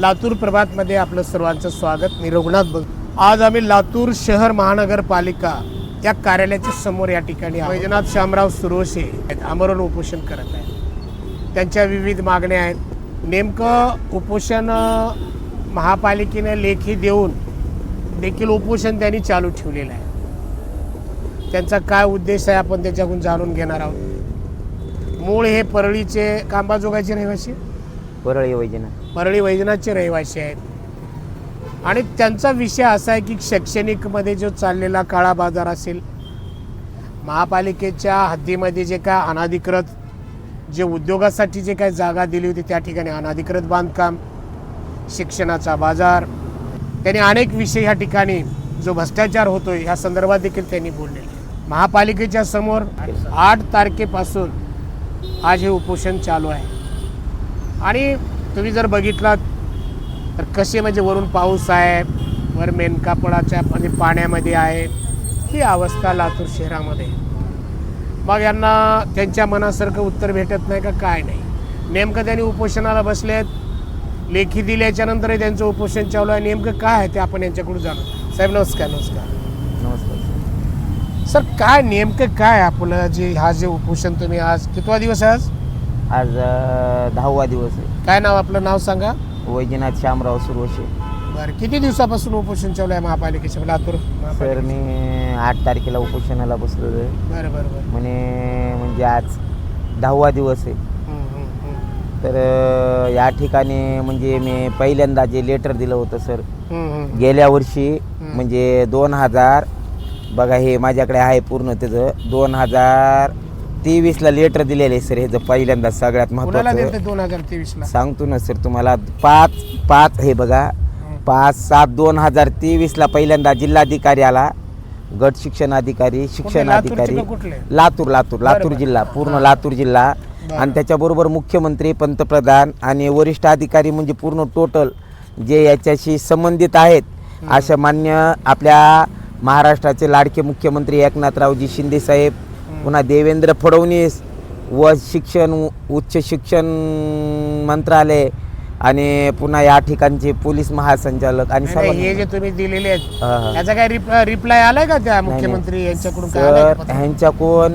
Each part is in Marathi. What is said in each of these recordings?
लातूर प्रभातमध्ये आपलं सर्वांचं स्वागत. मी रघुनाथ बोल आज आम्ही लातूर शहर महानगरपालिका या कार्यालयाच्या समोर या ठिकाणी वैजनाथ शामराव सुरोशे आमरण उपोषण करत आहेत. त्यांच्या विविध मागण्या आहेत. नेमकं उपोषण महापालिकेनं महापालिकेने लेखी देऊन देखील उपोषण त्यांनी चालू ठेवलेलं आहे. त्यांचा काय उद्देश आहे आपण त्याच्याकडून जाणून घेणार आहोत. मूळ हे परळीचे कांबाजोगाचे रहिवासी परळी वैजनाथ. परळी वैजनाथचे रहिवासी आहेत. आणि त्यांचा विषय असा आहे की शैक्षणिकमध्ये जो चाललेला काळा बाजार असेल महापालिकेच्या हद्दीमध्ये जे काय अनाधिकृत जे उद्योगासाठी जे काय जागा दिली होती त्या ठिकाणी अनाधिकृत बांधकाम शिक्षणाचा बाजार त्यांनी अनेक विषय ह्या ठिकाणी जो भ्रष्टाचार होतोय ह्या संदर्भात देखील त्यांनी बोलले महापालिकेच्या समोर आठ तारखेपासून आज हे उपोषण चालू आहे. आणि तुम्ही जर बघितलात तर कसे म्हणजे वरून पाऊस आहे वर मेनकापडाच्या म्हणजे पाण्यामध्ये आहे ही अवस्था लातूर शहरामध्ये. मग यांना त्यांच्या मनासारखं उत्तर भेटत नाही का? काय नाही. नेमकं त्यांनी उपोषणाला बसलेत लेखी दिल्याच्या नंतर त्यांचं उपोषण चालू आहे. नेमकं काय आहे ते आपण यांच्याकडून जाणू साहेब नमस्कार नमस्कार. नमस्कार सर काय नेमकं काय आपलं जे हा जे उपोषण तुम्ही आज कितवा दिवस आहे आज? आज दहावा दिवस आहे. काय नाव आपलं? नाव सांगा. वैजनाथ श्यामराव सुरोशे. बरं किती दिवसापासून उपोषण चालू आहे महापालिकेच्या? लातूर सर? मी आठ तारखेला उपोषणाला बसलेलो आहे. बरं बरं बरं. म्हणे म्हणजे आज दहावा दिवस आहे. तर या ठिकाणी म्हणजे मी पहिल्यांदा जे लेटर दिलं होतं सर. गेल्या वर्षी म्हणजे दोन हजार बघा हे माझ्याकडे आहे पूर्ण त्याचं दोन हजार तेवीसला लेटर दिलेलं सर ह्याचं पहिल्यांदा सगळ्यात कुणाला देते दोन हजार तेवीस ला? सांगतो ना सर तुम्हाला. पाच पाच हे बघा. पाच सात दोन हजार तेवीसला पहिल्यांदा जिल्हाधिकारी आला. गट शिक्षण अधिकारी शिक्षण लातूरचे अधिकारी. का कुठले? लातूर लातूर. लातूर बरं. जिल्हा पूर्ण लातूर जिल्हा. आणि त्याच्याबरोबर मुख्यमंत्री पंतप्रधान आणि वरिष्ठ अधिकारी म्हणजे पूर्ण टोटल जे याच्याशी संबंधित आहेत अशा मान्य आपल्या महाराष्ट्राचे लाडके मुख्यमंत्री एकनाथरावजी शिंदे साहेब पुन्हा देवेंद्र फडणवीस व शिक्षण उच्च शिक्षण मंत्रालय आणि पुन्हा या ठिकाणचे पोलीस महासंचालक आणि नाही, नाही, हे जे तुम्ही दिलेले आहेत हा, हा. याचा काय रिप्लाय रिप्लाय आलाय का त्या. मुख्यमंत्री यांच्याकडून काय आलाय सर का? ह्यांच्याकडून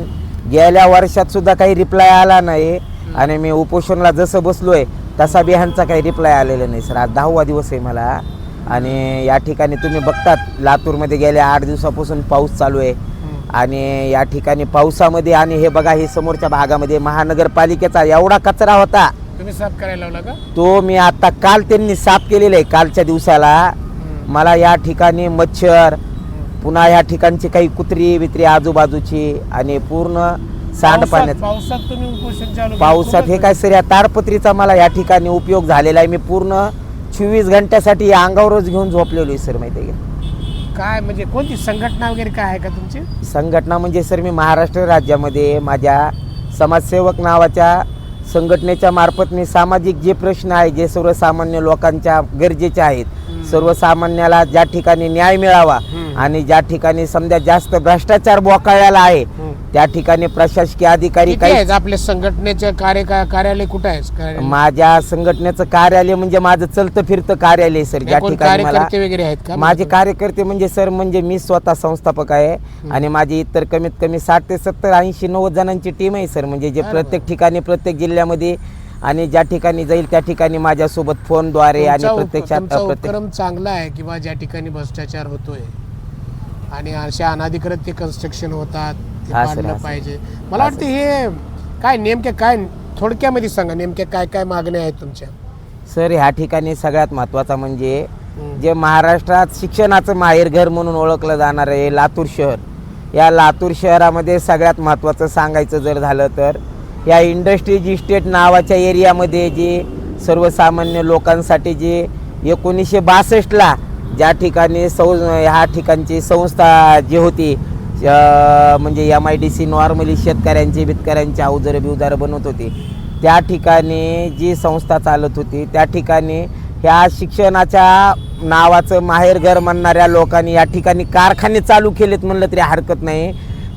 गेल्या वर्षात सुद्धा काही रिप्लाय आला नाही आणि मी उपोषणला जसं बसलोय तसा बी ह्यांचा काही रिप्लाय आलेला नाही सर आज दहावा दिवस आहे मला आणि या ठिकाणी तुम्ही बघतात लातूरमध्ये गेल्या आठ दिवसापासून पाऊस चालू आहे. आणि या ठिकाणी पावसामध्ये आणि हे बघा हे समोरच्या भागामध्ये महानगरपालिकेचा एवढा कचरा होता. तुम्ही साफ करायला लावला का? तो मी आता काल त्यांनी साफ केलेला आहे कालच्या दिवसाला. मला या ठिकाणी मच्छर पुन्हा या ठिकाणची काही कुत्री बित्री आजूबाजूची आणि पूर्ण पावसात पावसात तुम्ही उपोषण चालू केलं. पावसात हे काय सर या ताडपत्रीचा मला या ठिकाणी उपयोग झालेला आहे. मी पूर्ण चोवीस घंट्यासाठी या अंगावरच घेऊन झोपलेलो आहे सर माहिती आहे काय म्हणजे कोणती संघटना वगैरे काय आहे का तुमची संघटना म्हणजे सर मी महाराष्ट्र राज्यामध्ये माझ्या समाजसेवक नावाच्या संघटनेच्या मार्फत मी सामाजिक जे प्रश्न आहे जे सर्वसामान्य लोकांच्या गरजेचे आहेत सर्वसामान्याला ज्या ठिकाणी न्याय मिळावा. आणि ज्या ठिकाणी समजा जास्त भ्रष्टाचार बोकाळलेला आहे. त्या ठिकाणी प्रशासकीय अधिकारी किती काही आहेत? आपल्या संघटनेचे कार्य कार्यालय कुठे आहे? माझ्या संघटनेचं कार्यालय म्हणजे माझं चलतं फिरतं कार्यालय सर. ज्या कोण ठिकाणी मला कार्यकर्ते वगैरे आहेत का? माझे कार्यकर्ते म्हणजे सर म्हणजे मी स्वतः संस्थापक आहे आणि माझी इतर कमीत कमी साठ ते सत्तर ऐंशी नव्वद जणांची टीम आहे सर. म्हणजे जे प्रत्येक ठिकाणी प्रत्येक जिल्ह्यामध्ये आणि ज्या ठिकाणी जाईल त्या ठिकाणी माझ्यासोबत फोनद्वारे आणि तुमचा उप- प्रत्यक्षात तुमचा प्रत्येक उपक्रम चांगला आहे किंवा ज्या ठिकाणी भ्रष्टाचार होतोय? आणि अशा अनाधिकृत ते कन्स्ट्रक्शन होतात ते हा, सर, हा. पाहिजे मला वाटतं हे काय नेमके काय थोडक्यामध्ये सांगा नेमक्या काय काय मागण्या आहेत तुमच्या सर ह्या ठिकाणी सगळ्यात महत्त्वाचा म्हणजे हम्म. जे महाराष्ट्रात शिक्षणाचं माहेरघर म्हणून ओळखलं जाणार आहे लातूर शहर या लातूर शहरामध्ये सगळ्यात महत्त्वाचं सांगायचं जर झालं तर या इंडस्ट्रीज इस्टेट नावाच्या एरियामध्ये जे सर्वसामान्य लोकांसाठी जे एकोणीसशे बासष्टला ज्या ठिकाणी सौ ह्या ठिकाणची संस्था जी होती म्हणजे M I D C normally शेतकऱ्यांची बितकऱ्यांची अवजारं बिवजारं बनवत होती. त्या ठिकाणी जी संस्था चालत होती त्या ठिकाणी ह्या शिक्षणाच्या नावाचं माहेरघर म्हणणाऱ्या लोकांनी या ठिकाणी कारखाने चालू केलेत म्हणलं तरी हरकत नाही.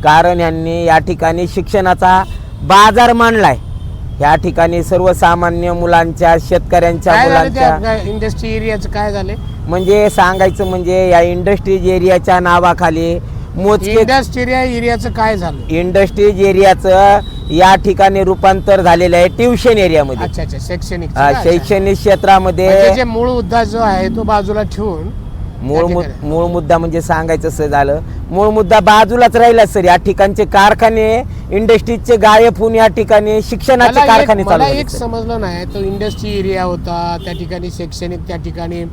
कारण यांनी या ठिकाणी शिक्षणाचा बाजार मांडलाय. ह्या ठिकाणी सर्वसामान्य मुलांच्या शेतकऱ्यांच्या मुलांच्या इंडस्ट्री एरियाचं काय झाले म्हणजे सांगायचं म्हणजे या इंडस्ट्रीज एरियाच्या नावाखाली मोजके इंडस्ट्री एरियाचं काय झालं इंडस्ट्रीज एरियाचं या ठिकाणी रूपांतर झालेलं आहे ट्युशन एरियामध्ये अच्छा अच्छा शैक्षणिक हा, शैक्षणिक क्षेत्रामध्ये म्हणजे जे मूळ मुद्दा जो आहे तो बाजूला ठेवून मूळ ठिकाणी. मूळ मुद्दा म्हणजे सांगायचं असं झालं मूळ मुद्दा बाजूलाच राहिला सर या ठिकाणचे कारखाने इंडस्ट्रीजचे गायब होऊन या ठिकाणी शिक्षणाचे मला एक- कारखाने चालू मला झाले, एक. समजलं नाही तो इंडस्ट्री एरिया होता त्या ठिकाणी शैक्षणिक त्या ठिकाणी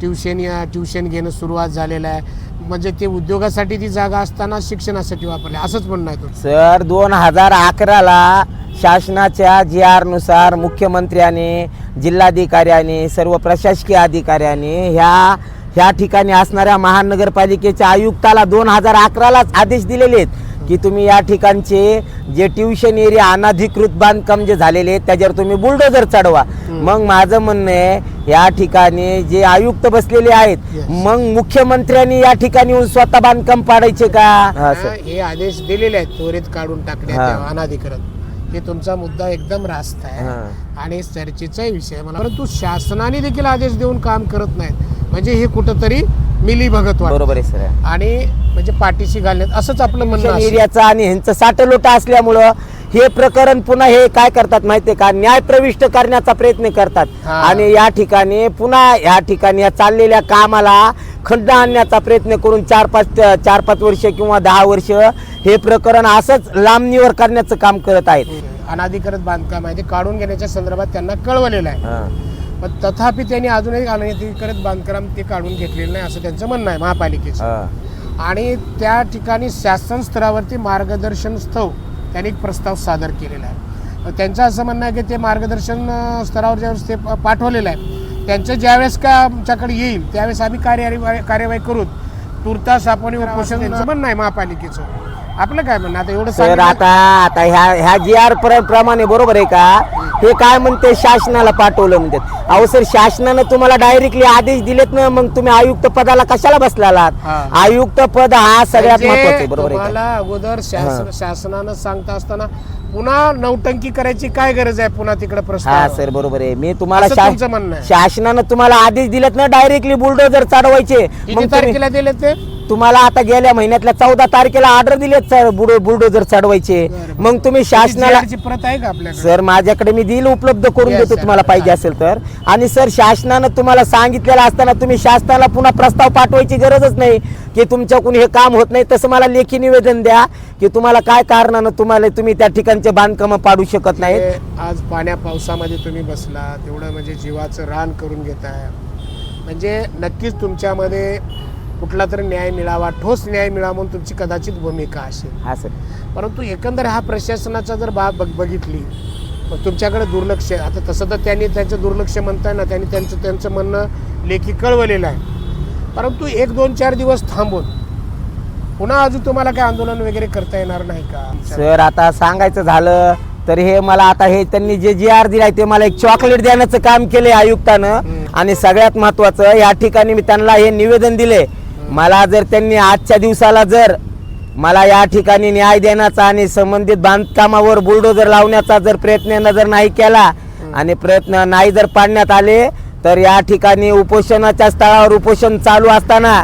ट्युशन या ट्युशन घेणं सुरुवात झालेलं आहे. म्हणजे ते उद्योगासाठी ती जागा असताना शिक्षणासाठी वापरली. असंच म्हणणं आहे तुमचं. सर दोन हजार अकराला शासनाच्या जी आरनुसार मुख्यमंत्र्याने जिल्हाधिकाऱ्याने सर्व प्रशासकीय अधिकाऱ्याने ह्या ह्या ठिकाणी असणाऱ्या महानगरपालिकेच्या आयुक्ताला दोन हजार अकरालाच आदेश दिलेले आहेत. की तुम्ही या ठिकाणचे जे ट्युशन एरिया अनाधिकृत बांधकाम जे झालेले आहेत त्याच्यावर तुम्ही बुलडोजर चढवा मग माझं म्हणणं आहे या ठिकाणी जे आयुक्त बसलेले आहेत. मग मुख्यमंत्र्यांनी या ठिकाणी येऊन स्वतः बांधकाम पाडायचे का हा, सर. आदेश दिलेले आहेत त्वरित काढून टाकण्यात हा. यावं, अनाधिकृत हे तुमचा मुद्दा एकदम रास्त आहे हा. आणि चर्चेचाही विषय आहे मला परंतु शासनाने देखील आदेश देऊन काम करत नाहीत म्हणजे हे कुठंतरी मिली भगत बरोबर आहे सर आणि म्हणजे पाठीशी घालण्यात असंच आपलं म्हणणं असेल. एरियाचा आणि ह्यांचं साठलोटा असल्यामुळं हे प्रकरण पुन्हा हे काय करतात माहितीये का न्याय प्रविष्ट करण्याचा प्रयत्न करतात हा. आणि या ठिकाणी पुन्हा या ठिकाणी या चाललेल्या कामाला खंड आणण्याचा प्रयत्न करून चार पाच चार पाच वर्ष किंवा दहा वर्ष हे प्रकरण असंच लांबणीवर करण्याचं काम करत आहेत अनाधिकृत बांधकाम आहे ते काढून घेण्याच्या संदर्भात त्यांना कळवलेलं आहे. पण तथापि त्यांनी अजूनही अनाधिकृत बांधकाम ते काढून घेतलेलं नाही असं त्यांचं म्हणणं आहे महापालिकेचं. आणि त्या ठिकाणी शासन स्तरावरती मार्गदर्शन स्थव त्यांनी एक प्रस्ताव सादर केलेला आहे. त्यांचं असं म्हणणं आहे की ते मार्गदर्शन स्तरावर ज्यावेळेस ते पाठवलेलं आहे त्यांचं ज्यावेळेस का आमच्याकडे येईल त्यावेळेस आम्ही कार्यवाही कार्यवाही करू तुर्तास आपण उपोषण त्यांचं म्हणणं आहे महापालिकेचं. आपलं काय म्हणणं? आता एवढं आता आता ह्या ह्या जी आर प्रमाणे बरोबर आहे का? हे काय म्हणते शासनाला पाठवलं म्हणतात अहो सर शासनानं तुम्हाला डायरेक्टली आदेश दिलेत ना मग तुम्ही आयुक्त पदाला कशाला बसलात हा. आयुक्त पद हा सगळ्यात म्हणजे महत्वाचं आहे बरोबर आहे का? तुम्हाला अगोदर शासन शासनानं सांगता असताना पुन्हा नौटंकी करायची काय गरज आहे पुन्हा तिकडे हा सर बरोबर आहे. मी तुम्हाला असं शा- तुमचं म्हणणं आहे. शासनानं तुम्हाला आदेश दिलेत ना डायरेक्टली बुलडोजर चढवायचे. किती मग तुम्ही- तारखेला दिले ते? तुम्हाला आता गेल्या महिन्यातल्या चौदा तारखेला ऑर्डर दिलेत सर बुलडोजर चढवायचे. बरं, मग तुम्ही शासनाला ची प्रत आहे का आपल्याकडे? सर माझ्याकडे मी देईल उपलब्ध करून Yes, देतो sir. तुम्हाला पाहिजे असेल तर. आणि सर शासनानं तुम्हाला सांगितलेलं असताना तुम्ही शासनाला पुन्हा प्रस्ताव पाठवायची गरजच नाही की तुमच्याकडून हे काम होत नाही. तसं मला लेखी निवेदन द्या की तुम्हाला काय कारणानं तुम्हाला तुम्ही त्या ठिकाणचे बांधकाम पाडू शकत नाहीत. हे आज पाण्या पावसामध्ये तुम्ही बसला तेवढं म्हणजे जीवाचं रान करून घेताय. म्हणजे नक्कीच तुमच्यामध्ये कुठला तरी न्याय मिळावा ठोस न्याय मिळावा म्हणून तुमची कदाचित भूमिका असेल. हा सर. परंतु एकंदर हा प्रशासनाचा जर बाब बघ बघितली मग तुमच्याकडे दुर्लक्ष आहे. आता तसं तर त्यांनी त्यांचं दुर्लक्ष म्हणताय ना त्यांनी त्यांचं त्यांचं म्हणणं लेखी कळवलेलं आहे. परंतु एक दोन चार दिवस थांबून पुन्हा अजून तुम्हाला काय आंदोलन वगैरे करता येणार नाही का? सर आता सांगायचं झालं तर हे मला आता हे त्यांनी जे जी आर दिलाय ते मला एक चॉकलेट देण्याचं काम केलंय आयुक्तानं. आणि सगळ्यात महत्वाचं या ठिकाणी मी त्यांना हे निवेदन दिले मला जर त्यांनी आजच्या दिवसाला जर मला या ठिकाणी न्याय देण्याचा आणि संबंधित बांधकामावर बुलडोजर लावण्याचा जर प्रयत्न जर नाही केला आणि प्रयत्न नाही जर पाडण्यात आले तर या ठिकाणी उपोषणाच्या स्थळावर उपोषण चालू असताना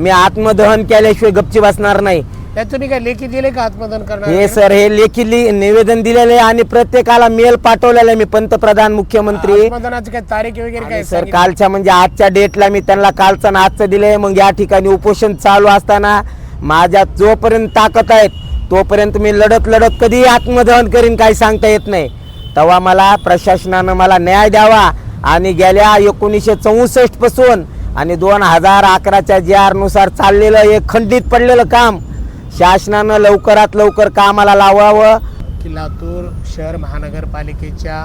मी आत्मदहन केल्याशिवाय गपची बसणार नाही. त्यात तुम्ही काय लेखी दिले का आत्मदान करणार? हे सर हे लेखी लि- निवेदन दिलेले आहे आणि प्रत्येकाला मेल पाठवलेला आहे. मी पंतप्रधान मुख्यमंत्री. आत्मदानाची काय तारीख वगैरे काय आणि सर सांगितलं? कालच्या म्हणजे आजच्या डेटला मी त्यांना कालचं आणि आजचं दिलंय. मग या ठिकाणी उपोषण चालू असताना माझ्या जोपर्यंत ताकद आहेत तोपर्यंत मी लढत लढत कधी आत्मदहन करीन काही सांगता येत नाही. तेव्हा मला प्रशासनानं मला न्याय द्यावा आणि गेल्या एकोणीसशे चौसष्टपासून आणि दोन हजार अकराच्या जी आरनुसार चाललेलं हे खंडित पडलेलं काम शासनानं लवकरात लवकर कामाला लावावं. की लातूर शहर महानगरपालिकेच्या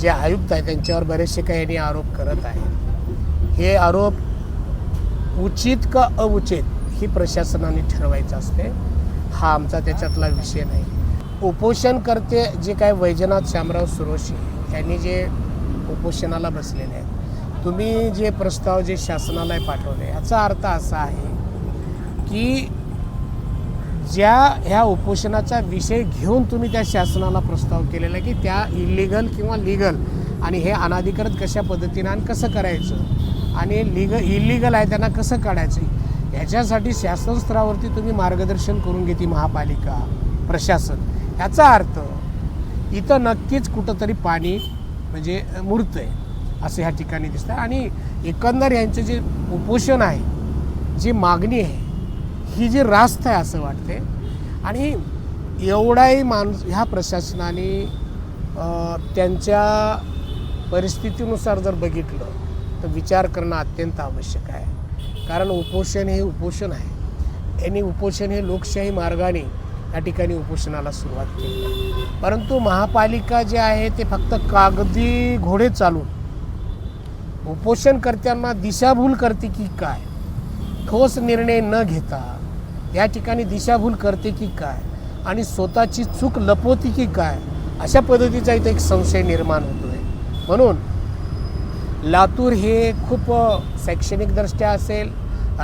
जे आयुक्त आहेत त्यांच्यावर बरेचसे काही यांनी आरोप करत आहेत. हे आरोप उचित का अउचित ही प्रशासनाने ठरवायचं असते हा आमचा त्याच्यातला विषय नाही. उपोषणकर्ते जे काय वैजनाथ श्यामराव सुरोशी यांनी जे उपोषणाला बसलेले आहेत तुम्ही जे प्रस्ताव जे शासनाला पाठवले याचा अर्थ असा आहे की ज्या ह्या उपोषणाचा विषय घेऊन तुम्ही त्या शासनाला प्रस्ताव केलेला आहे की त्या इलिगल किंवा लिगल आणि हे अनाधिकृत कशा पद्धतीनं आणि कसं करायचं? आणि लिग इलिगल आहे त्यांना कसं काढायचं? याच्यासाठी शासन स्तरावरती तुम्ही मार्गदर्शन करून घेते महापालिका प्रशासन. याचा अर्थ इथं नक्कीच कुठंतरी पाणी म्हणजे मूर्त आहे असं ह्या ठिकाणी दिसतं आणि एकंदर यांचं जे उपोषण आहे जी मागणी आहे ही जी रास्त आहे असं वाटते आणि एवढाही माणूस ह्या प्रशासनाने त्यांच्या परिस्थितीनुसार जर बघितलं तर विचार करणं अत्यंत आवश्यक आहे. कारण उपोषण हे उपोषण आहे. यांनी उपोषण हे लोकशाही मार्गाने या ठिकाणी उपोषणाला सुरुवात केली परंतु महापालिका जे आहे ते फक्त कागदी घोडे चालून उपोषणकर्त्यांना दिशाभूल करते की काय? ठोस निर्णय न घेता या ठिकाणी दिशाभूल करते की काय? आणि स्वतःची चूक लपवते की काय? अशा पद्धतीचा इथं एक संशय निर्माण होतो आहे म्हणून लातूर हे खूप शैक्षणिकदृष्ट्या असेल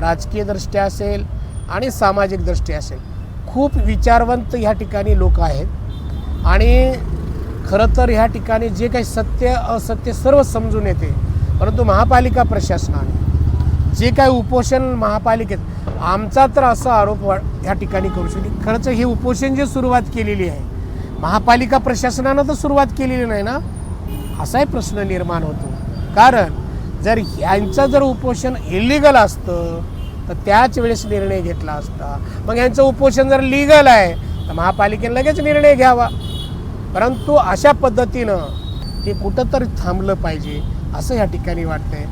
राजकीयदृष्ट्या असेल आणि सामाजिकदृष्ट्या असेल खूप विचारवंत ह्या ठिकाणी लोक आहेत. आणि खरं तर ह्या ठिकाणी जे काही सत्य असत्य सर्व समजून येते. परंतु महापालिका प्रशासनाने जे काय उपोषण महापालिकेत आमचा तर असा आरोप वा- या ठिकाणी करू शकतो खरंच हे उपोषण जे सुरुवात केलेली आहे महापालिका प्रशासनानं तर सुरुवात केलेली नाही ना? असाही प्रश्न निर्माण होतो. कारण जर यांचं जर उपोषण इलिगल असतं तर त्याच वेळेस निर्णय घेतला असता. मग यांचं उपोषण जर लिगल आहे तर महापालिकेने लगेच निर्णय घ्यावा. परंतु अशा पद्धतीनं ते कुठंतरी थांबलं पाहिजे. असं या ठिकाणी वाटतंय.